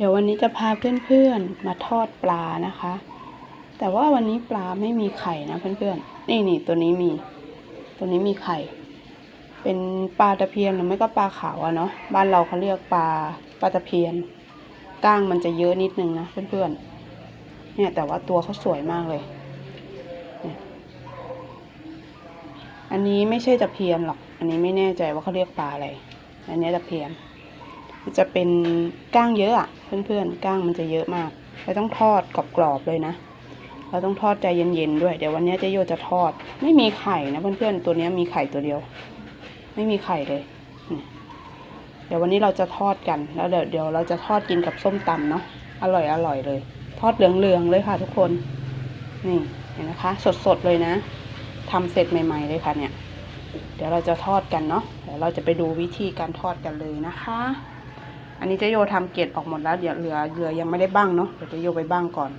เดี๋ยววันนี้จะพาเพื่อนๆมาทอดปลานะคะ แต่ว่าวันนี้ปลาไม่มีไข่นะเพื่อนๆ นี่นี่ตัวนี้มี ตัวนี้มีไข่ เป็นปลาตะเพียนหรือไม่ก็ปลาขาวอะเนาะ บ้านเราเขาเรียกปลาปลาตะเพียน ก้างมันจะเยอะนิดนึงนะเพื่อนๆ เนี่ยแต่ว่าตัวเขาสวยมากเลย อันนี้ไม่ใช่ตะเพียนหรอก อันนี้ไม่แน่ใจว่าเขาเรียกปลาอะไร อันนี้ตะเพียน จะเป็นก้างเยอะอะ เพื่อนๆก้างมันจะเยอะมากเราต้องทอดกรอบๆเลยนะ เราต้องทอดใจเย็นๆด้วย เดี๋ยววันนี้เจ๊โยจะทอด ไม่มีไข่นะเพื่อนๆตัวนี้มีไข่ตัวเดียว ไม่มีไข่เลย เดี๋ยววันนี้เราจะทอดกันแล้วเดี๋ยวเดี๋ยวเราจะทอดกินกับส้มตำเนาะอร่อยอร่อยเลย ทอดเหลืองๆเลยค่ะ ทุกคนนี่เห็นนะคะ สดๆเลยนะทำเสร็จใหม่ ๆ เลยค่ะเนี่ย เดี๋ยวเราจะทอดกันเนาะเดี๋ยวเราจะไปดูวิธีการทอดกันเลยนะคะ อันนี้เจะโยทำเกล็ดออกหมดแล้วเดี๋ยวเหลือเหลือยังไม่ได้บ้างเนาะเดี๋ยวเจะโยไปบ้างก่อน